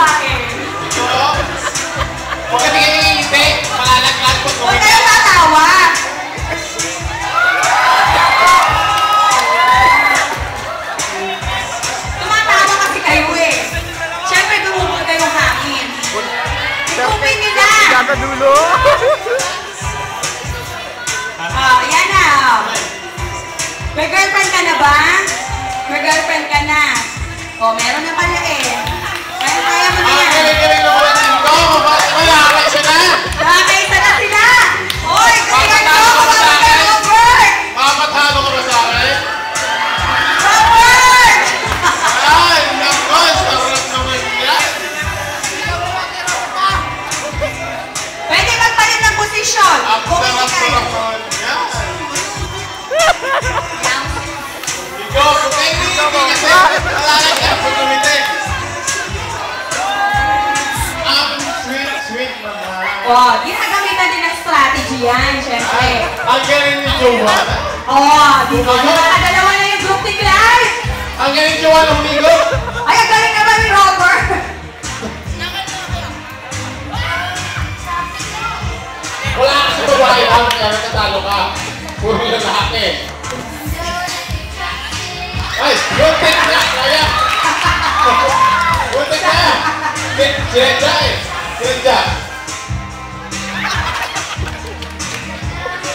kumain. Oo. Huwag kami kayo nangyipe. Pangalaglag po. Huwag kayo tatawa. Tumatawa kasi kayo eh. Siyempre, dumubog kayo hangin. Itupin nila. Kakadulo. Oh, yan na. May girlfriend ka na ba? May girlfriend ka na. O, meron na pala. Ang hindi sarap kaya. naman yan. Ikaw, kung hindi, kasi ka pag umiti. Ang sweet, sweet naman. Oh, ginagamitan din ng strategy yan, syempre. Ang galing ni Jowa. Oh, di ba? Nakakadalawa na yung group ni Clyde. Ang galing Jowa ng Migo. Lang, kaya natatalo ka. Puro lalaki. Ay, buntik na! Kaya! Buntik na! Sinadya eh! Sinadya!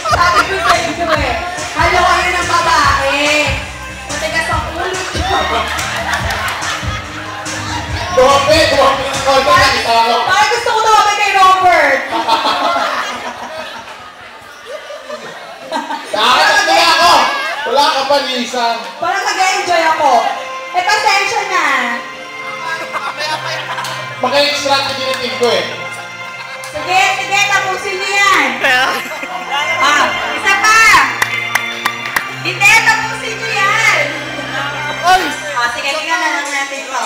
Sabi ko sa inyo eh, halo kayo ng babae. Matigas ang ulo nyo. Dumapi! Dumapi ng konti na kitalo! Parang napalisan. Parang nag-enjoy ako. Eh, pasensya na. Maka-extract yung tinitig ko eh. Sige, sige, tapusin niyo yan. ah, isa pa. Hindi, tapusin niyo yan. Oy! O, oh, ah, sige, tingnan na lang natin to.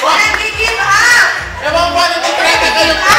Walang give up! Ewan ko, ano kung trata kayo pa?